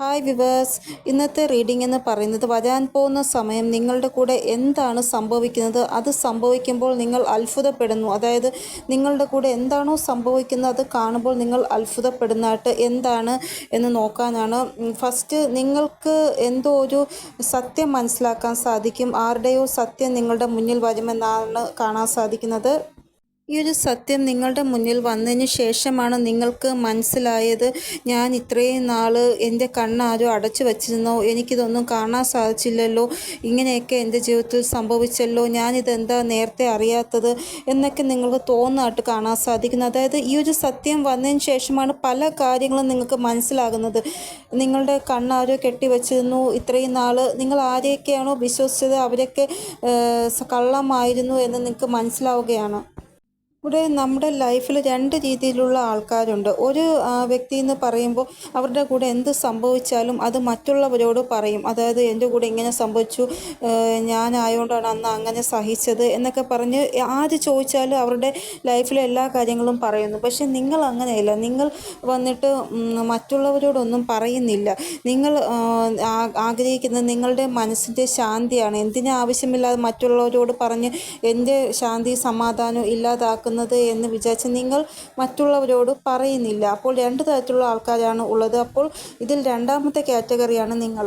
Hi viewers ഇന്നത്തെ reading എന്ന് പറയുന്നത് വരാൻ പോകുന്ന സമയം നിങ്ങളുടെ കൂടെ എന്താണ് സംഭവിക്കുന്നത്? അത് സംഭവിക്കുമ്പോൾ നിങ്ങൾ അത്ഭുതപ്പെടുന്നു. അതായത് നിങ്ങളുടെ കൂടെ എന്താണോ സംഭവിക്കുന്നത് അത് കാണുമ്പോൾ നിങ്ങൾ അത്ഭുതപ്പെടുന്നതായിട്ട് എന്താണ് എന്ന് നോക്കാനാണ്. ഫസ്റ്റ് നിങ്ങൾക്ക് എന്തോ ഒരു സത്യം മനസ്സിലാക്കാൻ സാധിക്കും. ആരുടെയോ സത്യം നിങ്ങളുടെ മുന്നിൽ വരുമെന്നാണ് കാണാൻ സാധിക്കുന്നത്. ഈ ഒരു സത്യം നിങ്ങളുടെ മുന്നിൽ വന്നതിന് ശേഷമാണ് നിങ്ങൾക്ക് മനസ്സിലായത്. ഞാൻ ഇത്രയും നാൾ എന്റെ കണ്ണാരോ അടച്ചു വച്ചിരുന്നോ? എനിക്കിതൊന്നും കാണാൻ സാധിച്ചില്ലല്ലോ. ഇങ്ങനെയൊക്കെ എന്റെ ജീവിതത്തിൽ സംഭവിച്ചല്ലോ. ഞാനിതെന്താ നേരത്തെ അറിയാത്തത് എന്നൊക്കെ നിങ്ങൾക്ക് തോന്നായിട്ട് കാണാൻ സാധിക്കുന്നു. അതായത് ഈ ഒരു സത്യം വന്നതിന് ശേഷമാണ് പല കാര്യങ്ങളും നിങ്ങൾക്ക് മനസ്സിലാകുന്നത്. നിങ്ങളുടെ കണ്ണാരോ കെട്ടിവച്ചിരുന്നു. ഇത്രയും നാൾ നിങ്ങൾ ആരെയൊക്കെയാണോ വിശ്വസിച്ചത്? അവരൊക്കെ കള്ളമായിരുന്നു എന്ന് നിങ്ങൾക്ക് മനസ്സിലാവുകയാണ്. ഇവിടെ നമ്മുടെ ലൈഫിൽ രണ്ട് രീതിയിലുള്ള ആൾക്കാരുണ്ട്. ഒരു വ്യക്തി എന്ന് പറയുമ്പോൾ അവരുടെ കൂടെ എന്ത് സംഭവിച്ചാലും അത് മറ്റുള്ളവരോട് പറയും. അതായത് എന്റെ കൂടെ ഇങ്ങനെ സംഭവിച്ചു ഞാനായതുകൊണ്ടാണ് അന്ന് അങ്ങനെ സഹിച്ചത് എന്നൊക്കെ പറഞ്ഞ് ആര് ചോദിച്ചാലും അവരുടെ ലൈഫിലെ എല്ലാ കാര്യങ്ങളും പറയുന്നു. പക്ഷെ നിങ്ങൾ അങ്ങനെയല്ല. നിങ്ങൾ വന്നിട്ട് മറ്റുള്ളവരോടൊന്നും പറയുന്നില്ല. നിങ്ങൾ ആഗ്രഹിക്കുന്നത് നിങ്ങളുടെ മനസ്സിന്റെ ശാന്തിയാണ്. എന്തിനാവശ്യമില്ലാതെ മറ്റുള്ളവരോട് പറഞ്ഞ് എന്റെ ശാന്തി സമാധാനം ഇല്ലാതാക്കുന്നത് എന്ന് വിചാരിച്ച് നിങ്ങൾ മറ്റുള്ളവരോട് പറയുന്നില്ല. അപ്പോൾ രണ്ട് തരത്തിലുള്ള ആൾക്കാരാണ് ഉള്ളത്. അപ്പോൾ ഇതിൽ രണ്ടാമത്തെ കാറ്റഗറിയാണ് നിങ്ങൾ.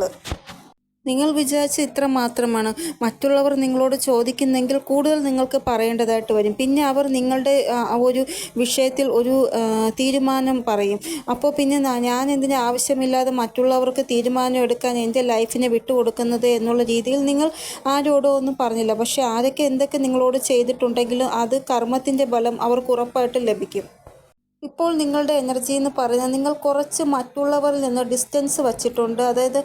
നിങ്ങൾ വിചാരിച്ച ഇത്ര മാത്രമാണ്. മറ്റുള്ളവർ നിങ്ങളോട് ചോദിക്കുന്നെങ്കിൽ കൂടുതൽ നിങ്ങൾക്ക് പറയേണ്ടതായിട്ട് വരും. പിന്നെ അവർ നിങ്ങളുടെ ഒരു വിഷയത്തിൽ ഒരു തീരുമാനം പറയും. അപ്പോൾ പിന്നെ ഞാൻ എന്തിനു ആവശ്യമില്ലാതെ മറ്റുള്ളവർക്ക് തീരുമാനം എടുക്കാൻ എന്റെ ലൈഫിനെ വിട്ടുകൊടുക്കുന്നത് എന്നുള്ള രീതിയിൽ നിങ്ങൾ ആരോടോ ഒന്നും പറഞ്ഞില്ല. പക്ഷേ ആരൊക്കെ എന്തൊക്കെ നിങ്ങളോട് ചെയ്തിട്ടുണ്ടെങ്കിലും അത് കർമ്മത്തിന്റെ ബലം അവർക്ക് ഉറപ്പായിട്ടും ലഭിക്കും. ഇപ്പോൾ നിങ്ങളുടെ എനർജി എന്ന് പറയുന്നത് നിങ്ങൾ കുറച്ച് മറ്റുള്ളവരിൽ നിന്ന് ഡിസ്റ്റൻസ് വച്ചിട്ടുണ്ട്. അതായത്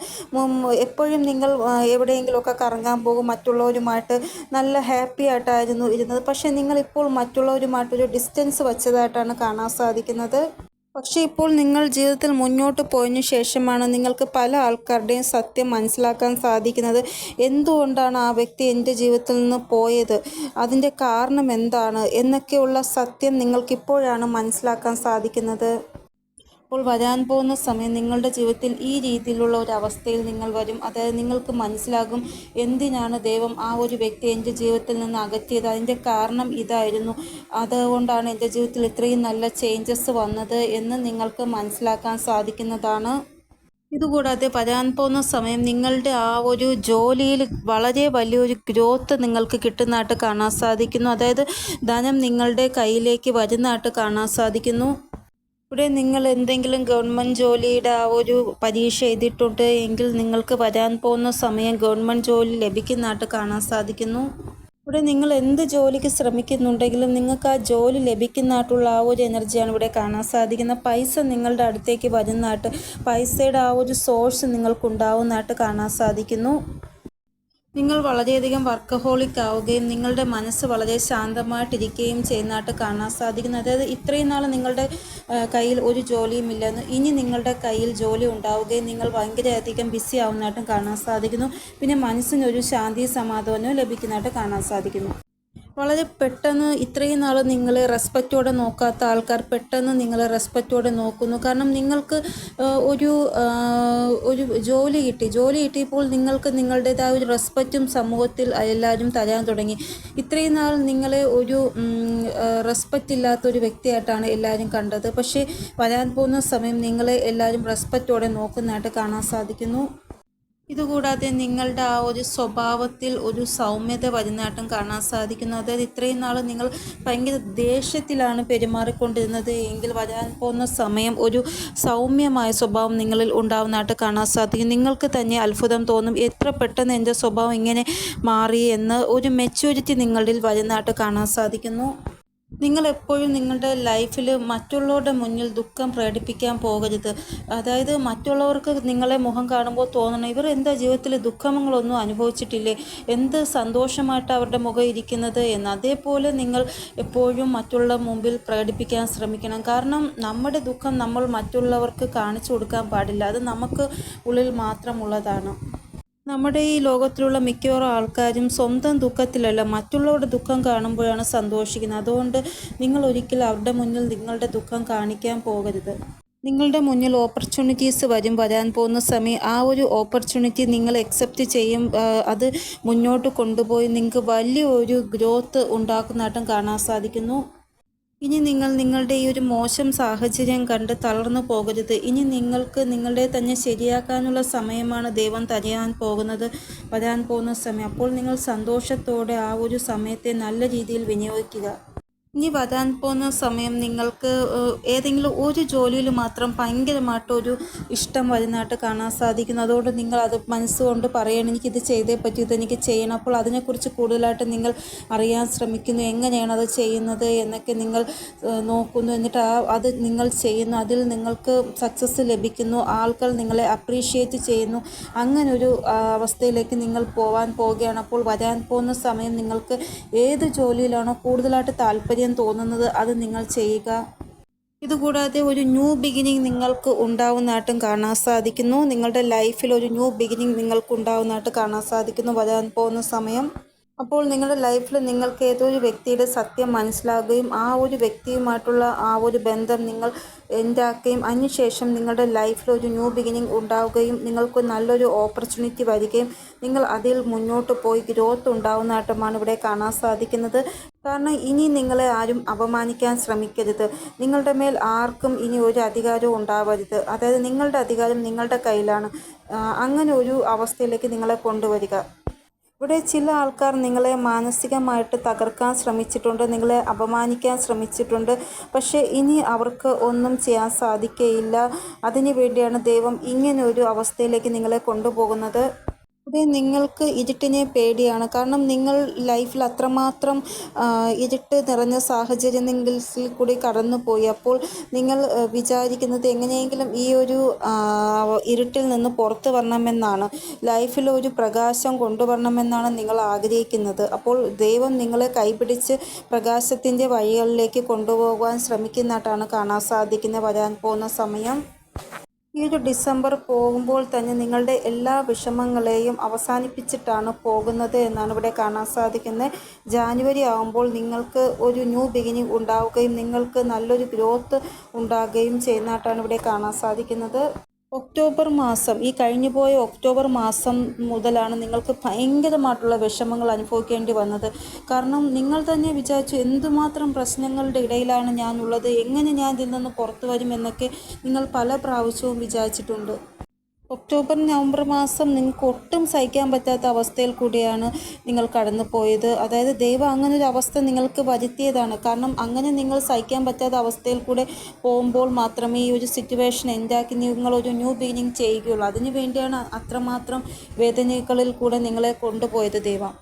എപ്പോഴും നിങ്ങൾ എവിടെയെങ്കിലുമൊക്കെ കറങ്ങാൻ പോകും മറ്റുള്ളവരുമായിട്ട് നല്ല ഹാപ്പി ആയിട്ടായിരുന്നു ഇരുന്നത്. പക്ഷേ നിങ്ങൾ ഇപ്പോൾ മറ്റുള്ളവരുമായിട്ടൊരു ഡിസ്റ്റൻസ് വച്ചതായിട്ടാണ് കാണാൻ സാധിക്കുന്നത്. പക്ഷേ ഇപ്പോൾ നിങ്ങൾ ജീവിതത്തിൽ മുന്നോട്ട് പോയതിനു ശേഷമാണ് നിങ്ങൾക്ക് പല ആൾക്കാരുടെയും സത്യം മനസ്സിലാക്കാൻ സാധിക്കുന്നത്. എന്തുകൊണ്ടാണ് ആ വ്യക്തി എന്റെ ജീവിതത്തിൽ നിന്ന് പോയത്? അതിന്റെ കാരണം എന്താണ്? എന്നൊക്കെയുള്ള സത്യം നിങ്ങൾക്കിപ്പോഴാണ് മനസ്സിലാക്കാൻ സാധിക്കുന്നത്. അപ്പോൾ വരാൻ പോകുന്ന സമയം നിങ്ങളുടെ ജീവിതത്തിൽ ഈ രീതിയിലുള്ള ഒരു അവസ്ഥയിൽ നിങ്ങൾ വരും. അതായത് നിങ്ങൾക്ക് മനസ്സിലാകും എന്തിനാണ് ദൈവം ആ ഒരു വ്യക്തി എന്റെ ജീവിതത്തിൽ നിന്ന് അകറ്റിയത്. അതിന്റെ കാരണം ഇതായിരുന്നു. അതുകൊണ്ടാണ് എന്റെ ജീവിതത്തിൽ ഇത്രയും നല്ല ചേഞ്ചസ് വന്നത് എന്ന് നിങ്ങൾക്ക് മനസ്സിലാക്കാൻ സാധിക്കുന്നതാണ്. ഇതുകൂടാതെ വരാൻ പോകുന്ന സമയം നിങ്ങളുടെ ആ ഒരു ജോലിയിൽ വളരെ വലിയൊരു ഗ്രോത്ത് നിങ്ങൾക്ക് കിട്ടുന്നതായിട്ട് കാണാൻ സാധിക്കുന്നു. അതായത് ധനം നിങ്ങളുടെ കയ്യിലേക്ക് വരുന്നതായിട്ട് കാണാൻ സാധിക്കുന്നു. ഇവിടെ നിങ്ങൾ എന്തെങ്കിലും ഗവൺമെന്റ് ജോലിയുടെ ആ ഒരു പരീക്ഷ എഴുതിയിട്ടുണ്ട് എങ്കിൽ നിങ്ങൾക്ക് വരാൻ പോകുന്ന സമയം ഗവൺമെന്റ് ജോലി ലഭിക്കുന്നതായിട്ട് കാണാൻ സാധിക്കുന്നു. ഇവിടെ നിങ്ങൾ എന്ത് ജോലിക്ക് ശ്രമിക്കുന്നുണ്ടെങ്കിലും നിങ്ങൾക്ക് ആ ജോലി ലഭിക്കുന്നതായിട്ടുള്ള ആ ഒരു എനർജിയാണ് ഇവിടെ കാണാൻ സാധിക്കുന്നത്. പൈസ നിങ്ങളുടെ അടുത്തേക്ക് വരുന്നതായിട്ട് പൈസയുടെ ആ ഒരു സോഴ്സ് നിങ്ങൾക്കുണ്ടാവുന്നതായിട്ട് കാണാൻ സാധിക്കുന്നു. നിങ്ങൾ വളരെയധികം വർക്കഹോളിക് ആവുകയും നിങ്ങളുടെ മനസ്സ് വളരെ ശാന്തമായിട്ടിരിക്കുകയും ചെയ്യുന്നതായിട്ട് കാണാൻ സാധിക്കുന്നു. അതായത് ഇത്രയും നാൾ നിങ്ങളുടെ കയ്യിൽ ഒരു ജോലിയും ഇല്ലെന്ന് ഇനി നിങ്ങളുടെ കയ്യിൽ ജോലി ഉണ്ടാവുകയും നിങ്ങൾ ഭയങ്കരയധികം ബിസി ആവുന്നതായിട്ടും കാണാൻ സാധിക്കുന്നു. പിന്നെ മനസ്സിനൊരു ശാന്തി സമാധാനവും ലഭിക്കുന്നതായിട്ട് കാണാൻ സാധിക്കുന്നു. വളരെ പെട്ടെന്ന് ഇത്രയും നാൾ നിങ്ങളെ റെസ്പെക്റ്റോടെ നോക്കാത്ത ആൾക്കാർ പെട്ടെന്ന് നിങ്ങളെ റെസ്പെക്റ്റോടെ നോക്കുന്നു. കാരണം നിങ്ങൾക്ക് ഒരു ഒരു ജോലി കിട്ടി. ജോലി കിട്ടിയപ്പോൾ നിങ്ങൾക്ക് നിങ്ങളുടേതായ ഒരു റെസ്പെക്റ്റും സമൂഹത്തിൽ എല്ലാവരും തരാൻ തുടങ്ങി. ഇത്രയും നാൾ നിങ്ങളെ ഒരു റെസ്പെക്റ്റ് ഇല്ലാത്ത ഒരു വ്യക്തിയായിട്ടാണ് എല്ലാവരും കണ്ടത്. പക്ഷേ വരാൻ പോകുന്ന സമയം നിങ്ങളെ എല്ലാവരും റെസ്പെക്റ്റോടെ നോക്കുന്നതായിട്ട് കാണാൻ സാധിക്കുന്നു. ഇതുകൂടാതെ നിങ്ങളുടെ ആ ഒരു സ്വഭാവത്തിൽ ഒരു സൗമ്യത വരുന്നതായിട്ടും കാണാൻ സാധിക്കുന്നു. അതായത് ഇത്രയും നാൾ നിങ്ങൾ ഭയങ്കര ദേഷ്യത്തിലാണ് പെരുമാറിക്കൊണ്ടിരുന്നത്. എങ്കിൽ വരാൻ പോകുന്ന സമയം ഒരു സൗമ്യമായ സ്വഭാവം നിങ്ങളിൽ ഉണ്ടാവുന്നതായിട്ട് കാണാൻ സാധിക്കും. നിങ്ങൾക്ക് തന്നെ അത്ഭുതം തോന്നും എത്ര പെട്ടെന്ന് എന്റെ സ്വഭാവം ഇങ്ങനെ മാറി എന്ന് ഒരു മെച്യൂരിറ്റി നിങ്ങളിൽ വരുന്നതായിട്ട് കാണാൻ സാധിക്കുന്നു. നിങ്ങൾ എപ്പോഴും നിങ്ങളുടെ ലൈഫിൽ മറ്റുള്ളവരുടെ മുന്നിൽ ദുഃഖം പ്രകടിപ്പിക്കാൻ പോകരുത്. അതായത് മറ്റുള്ളവർക്ക് നിങ്ങളെ മുഖം കാണുമ്പോൾ തോന്നണം ഇവർ എന്താ ജീവിതത്തിൽ ദുഃഖങ്ങളൊന്നും അനുഭവിച്ചിട്ടില്ലേ? എന്ത് സന്തോഷമായിട്ട് അവരുടെ മുഖം ഇരിക്കുന്നത്? എന്ന്. അതേപോലെ നിങ്ങൾ എപ്പോഴും മറ്റുള്ള മുമ്പിൽ പ്രകടിപ്പിക്കാൻ ശ്രമിക്കണം. കാരണം നമ്മുടെ ദുഃഖം നമ്മൾ മറ്റുള്ളവർക്ക് കാണിച്ചു കൊടുക്കാൻ പാടില്ല. അത് നമുക്ക് ഉള്ളിൽ മാത്രമുള്ളതാണ്. നമ്മുടെ ഈ ലോകത്തിലുള്ള മിക്കവാറും ആൾക്കാരും സ്വന്തം ദുഃഖത്തിലല്ല മറ്റുള്ളവരുടെ ദുഃഖം കാണുമ്പോഴാണ് സന്തോഷിക്കുന്നത്. അതുകൊണ്ട് നിങ്ങൾ ഒരിക്കലും അവരുടെ മുന്നിൽ നിങ്ങളുടെ ദുഃഖം കാണിക്കാൻ പോകരുത്. നിങ്ങളുടെ മുന്നിൽ ഓപ്പർച്യൂണിറ്റീസ് വരും. വരാൻ പോകുന്ന സമയം ആ ഒരു ഓപ്പർച്യൂണിറ്റി നിങ്ങൾ അക്സെപ്റ്റ് ചെയ്യും. അത് മുന്നോട്ട് കൊണ്ടുപോയി നിങ്ങൾക്ക് വലിയ ഒരു ഗ്രോത്ത് ഉണ്ടാക്കുന്നതായിട്ടും കാണാൻ സാധിക്കുന്നു. ഇനി നിങ്ങൾ നിങ്ങളുടെ ഈ ഒരു മോശം സാഹചര്യം കണ്ട് തളർന്നു പോകരുത്. ഇനി നിങ്ങൾക്ക് നിങ്ങളുടെ തന്നെ ശരിയാക്കാനുള്ള സമയമാണ് ദൈവം തരയാൻ പോകുന്നത് വരാൻ പോകുന്ന സമയം. അപ്പോൾ നിങ്ങൾ സന്തോഷത്തോടെ ആ ഒരു സമയത്തെ നല്ല രീതിയിൽ വിനിയോഗിക്കുക. ഇനി വരാൻ പോകുന്ന സമയം നിങ്ങൾക്ക് ഏതെങ്കിലും ഒരു ജോലിയിൽ മാത്രം ഭയങ്കരമായിട്ടൊരു ഇഷ്ടം വരുന്നതായിട്ട് കാണാൻ സാധിക്കുന്നു. അതുകൊണ്ട് നിങ്ങൾ അത് മനസ്സുകൊണ്ട് പറയണം. എനിക്കിത് ചെയ്തേ പറ്റൂ ഇതെനിക്ക് ചെയ്യണം. അപ്പോൾ അതിനെക്കുറിച്ച് കൂടുതലായിട്ട് നിങ്ങൾ അറിയാൻ ശ്രമിക്കുന്നു. എങ്ങനെയാണ് അത് ചെയ്യുന്നത് എന്നൊക്കെ നിങ്ങൾ നോക്കുന്നു. എന്നിട്ട് ആ അത് നിങ്ങൾ ചെയ്യുന്നു. അതിൽ നിങ്ങൾക്ക് സക്സസ് ലഭിക്കുന്നു. ആൾക്കാർ നിങ്ങളെ അപ്രീഷിയേറ്റ് ചെയ്യുന്നു. അങ്ങനൊരു അവസ്ഥയിലേക്ക് നിങ്ങൾ പോകാൻ പോവുകയാണ്. അപ്പോൾ വരാൻ പോകുന്ന സമയം നിങ്ങൾക്ക് ഏത് ജോലിയിലാണോ കൂടുതലായിട്ട് താല്പര്യം തോന്നുന്നത് അത് നിങ്ങൾ ചെയ്യുക. ഇതുകൂടാതെ ഒരു ന്യൂ ബിഗിനിങ് നിങ്ങൾക്ക് ഉണ്ടാവുന്നതായിട്ടും കാണാൻ സാധിക്കുന്നു. നിങ്ങളുടെ ലൈഫിൽ ഒരു ന്യൂ ബിഗിനിങ് നിങ്ങൾക്ക് ഉണ്ടാവുന്നതായിട്ട് കാണാൻ സാധിക്കുന്നു. വരാൻ പോകുന്ന സമയം. അപ്പോൾ നിങ്ങളുടെ ലൈഫിൽ നിങ്ങൾക്ക് ഏതോ ഒരു വ്യക്തിയുടെ സത്യം മനസ്സിലാകുകയും ആ ഒരു വ്യക്തിയുമായിട്ടുള്ള ആ ഒരു ബന്ധം നിങ്ങൾ എൻഡാക്കുകയും അതിനുശേഷം നിങ്ങളുടെ ലൈഫിൽ ഒരു ന്യൂ ബിഗിനിങ് ഉണ്ടാവുകയും നിങ്ങൾക്ക് നല്ലൊരു ഓപ്പർച്യൂണിറ്റി വരികയും നിങ്ങൾ അതിൽ മുന്നോട്ട് പോയി ഗ്രോത്ത് ഉണ്ടാവുന്നതായിട്ടുമാണ് ഇവിടെ കാണാൻ സാധിക്കുന്നത്. കാരണം ഇനി നിങ്ങളെ ആരും അപമാനിക്കാൻ ശ്രമിക്കരുത്. നിങ്ങളുടെ മേൽ ആർക്കും ഇനി ഒരു അധികാരവും ഉണ്ടാവരുത്. അതായത് നിങ്ങളുടെ അധികാരം നിങ്ങളുടെ കയ്യിലാണ്. അങ്ങനെ ഒരു അവസ്ഥയിലേക്ക് നിങ്ങളെ കൊണ്ടുവരിക. ഇവിടെ ചില ആൾക്കാർ നിങ്ങളെ മാനസികമായിട്ട് തകർക്കാൻ ശ്രമിച്ചിട്ടുണ്ട് നിങ്ങളെ അപമാനിക്കാൻ ശ്രമിച്ചിട്ടുണ്ട്. പക്ഷേ ഇനി അവർക്ക് ഒന്നും ചെയ്യാൻ സാധിക്കുകയില്ല അതിനു വേണ്ടിയാണ് ദൈവം ഇങ്ങനെ ഒരു അവസ്ഥയിലേക്ക് നിങ്ങളെ കൊണ്ടുപോകുന്നത്. ഇവിടെ നിങ്ങൾക്ക് ഇരുട്ടിനെ പേടിയാണ്. കാരണം നിങ്ങൾ ലൈഫിൽ അത്രമാത്രം ഇരുട്ട് നിറഞ്ഞ സാഹചര്യങ്ങളിൽ കൂടി കടന്നുപോയി. അപ്പോൾ നിങ്ങൾ വിചാരിക്കുന്നത് എങ്ങനെയെങ്കിലും ഈ ഒരു ഇരുട്ടിൽ നിന്ന് പുറത്തു വരണമെന്നാണ്. ലൈഫിൽ ഒരു പ്രകാശം കൊണ്ടുവരണമെന്നാണ് നിങ്ങൾ ആഗ്രഹിക്കുന്നത്. അപ്പോൾ ദൈവം നിങ്ങളെ കൈപിടിച്ച് പ്രകാശത്തിന്റെ വഴികളിലേക്ക് കൊണ്ടുപോകാൻ ശ്രമിക്കുന്നതായിട്ടാണ് കാണാൻ സാധിക്കുന്നത് വരാൻ പോകുന്ന സമയം. ഈ ഒരു ഡിസംബർ പോകുമ്പോൾ തന്നെ നിങ്ങളുടെ എല്ലാ വിഷമങ്ങളെയും അവസാനിപ്പിച്ചിട്ടാണ് പോകുന്നത് എന്നാണ് ഇവിടെ കാണാൻ സാധിക്കുന്നത്. ജാനുവരി ആകുമ്പോൾ നിങ്ങൾക്ക് ഒരു ന്യൂ ബിഗിനിങ് ഉണ്ടാവുകയും നിങ്ങൾക്ക് നല്ലൊരു ഗ്രോത്ത് ഉണ്ടാകുകയും ചെയ്യുന്നതായിട്ടാണ് ഇവിടെ കാണാൻ സാധിക്കുന്നത്. ഒക്ടോബർ മാസം ഈ കഴിഞ്ഞു പോയ ഒക്ടോബർ മാസം മുതലാണ് നിങ്ങൾക്ക് ഭയങ്കരമായിട്ടുള്ള വിഷമങ്ങൾ അനുഭവിക്കേണ്ടി വന്നത്. കാരണം നിങ്ങൾ തന്നെ വിചാരിച്ചു എന്തുമാത്രം പ്രശ്നങ്ങളുടെ ഇടയിലാണ് ഞാനുള്ളത് എങ്ങനെ ഞാൻ ഇതിൽ നിന്ന് പുറത്തു വരുമെന്നൊക്കെ നിങ്ങൾ പല പ്രാവശ്യവും വിചാരിച്ചിട്ടുണ്ട്. ഒക്ടോബർ നവംബർ മാസം നിങ്ങൾക്ക് ഒട്ടും സഹിക്കാൻ പറ്റാത്ത അവസ്ഥയിൽ കൂടിയാണ് നിങ്ങൾ കടന്നു പോയത് അതായത് ദൈവം അങ്ങനെ ഒരു അവസ്ഥ നിങ്ങൾക്ക് വരുത്തിയതാണ്. കാരണം അങ്ങനെ നിങ്ങൾ സഹിക്കാൻ പറ്റാത്ത അവസ്ഥയിൽ കൂടെ പോകുമ്പോൾ മാത്രമേ ഈ ഒരു സിറ്റുവേഷൻ എന്താക്കി നിങ്ങൾ ഒരു ന്യൂ ബിഗിനിങ് ചെയ്യുകയുള്ളൂ. അതിനു വേണ്ടിയാണ് അത്രമാത്രം വേദനകളിൽ കൂടെ നിങ്ങളെ കൊണ്ടുപോയത് ദൈവം.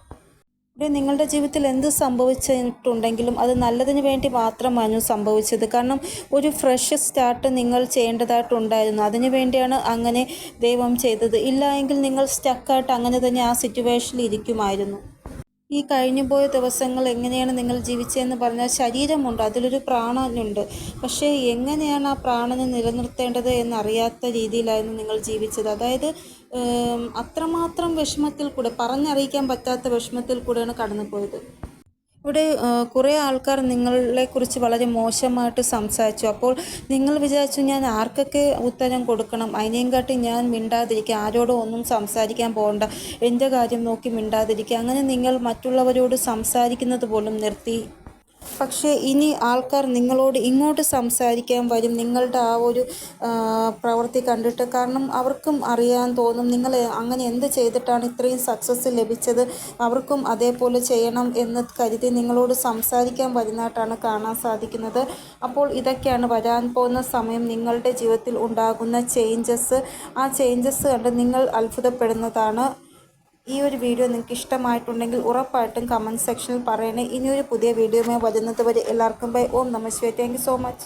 ഇവിടെ നിങ്ങളുടെ ജീവിതത്തിൽ എന്ത് സംഭവിച്ചിട്ടുണ്ടെങ്കിലും അത് നല്ലതിന് വേണ്ടി മാത്രമാണ് സംഭവിച്ചത്. കാരണം ഒരു ഫ്രഷ് സ്റ്റാർട്ട് നിങ്ങൾ ചെയ്യേണ്ടതായിട്ടുണ്ടായിരുന്നു. അതിനു വേണ്ടിയാണ് അങ്ങനെ ദൈവം ചെയ്തത്. ഇല്ല എങ്കിൽ നിങ്ങൾ സ്റ്റക്കായിട്ട് അങ്ങനെ തന്നെ ആ സിറ്റുവേഷനിൽ ഇരിക്കുമായിരുന്നു. ഈ കഴിഞ്ഞുപോയ ദിവസങ്ങൾ എങ്ങനെയാണ് നിങ്ങൾ ജീവിച്ചതെന്ന് പറഞ്ഞാൽ ശരീരമുണ്ട്. അതിലൊരു പ്രാണനുണ്ട്. പക്ഷേ എങ്ങനെയാണ് ആ പ്രാണനെ നിലനിർത്തേണ്ടത് എന്നറിയാത്ത രീതിയിലായിരുന്നു നിങ്ങൾ ജീവിച്ചത്. അതായത് അത്രമാത്രം വിഷമത്തിൽ കൂടെ പറഞ്ഞറിയിക്കാൻ പറ്റാത്ത വിഷമത്തിൽ കൂടെയാണ് കടന്നുപോയത്. ഇവിടെ കുറെ ആൾക്കാർ നിങ്ങളെക്കുറിച്ച് വളരെ മോശമായിട്ട് സംസാരിച്ചു. അപ്പോൾ നിങ്ങൾ വിചാരിച്ചു ഞാൻ ആർക്കൊക്കെ ഉത്തരം കൊടുക്കണം? അതിനെയും കാട്ടി ഞാൻ മിണ്ടാതിരിക്കുക ആരോടും ഒന്നും സംസാരിക്കാൻ പോകണ്ട എന്റെ കാര്യം നോക്കി മിണ്ടാതിരിക്കുക. അങ്ങനെ നിങ്ങൾ മറ്റുള്ളവരോട് സംസാരിക്കുന്നത് പോലും നിർത്തി പക്ഷേ ഇനി ആൾക്കാർ നിങ്ങളോട് ഇങ്ങോട്ട് സംസാരിക്കാൻ വരും. നിങ്ങളുടെ ആ ഒരു പ്രവൃത്തി കണ്ടിട്ട് കാരണം അവർക്കും അറിയാൻ തോന്നും നിങ്ങൾ അങ്ങനെ എന്ത് ചെയ്തിട്ടാണ് ഇത്രയും സക്സസ് ലഭിച്ചത്. അവർക്കും അതേപോലെ ചെയ്യണം എന്ന് കരുതി നിങ്ങളോട് സംസാരിക്കാൻ വരുന്നതായിട്ടാണ് കാണാൻ സാധിക്കുന്നത്. അപ്പോൾ ഇതൊക്കെയാണ് വരാൻ പോകുന്ന സമയം. നിങ്ങളുടെ ജീവിതത്തിൽ ഉണ്ടാകുന്ന ചേഞ്ചസ് ആ ചേഞ്ചസ് കണ്ട് നിങ്ങൾ അത്ഭുതപ്പെടുന്നതാണ്. ഈ ഒരു വീഡിയോ നിങ്ങൾക്ക് ഇഷ്ടമായിട്ടുണ്ടെങ്കിൽ ഉറപ്പായിട്ടും കമന്റ് സെക്ഷനിൽ പറയണേ. ഇനിയൊരു പുതിയ വീഡിയോയുമായി വരുന്നത് വരെ എല്ലാവർക്കും ബൈ ഓം നമസ്തേ താങ്ക് സോ മച്ച്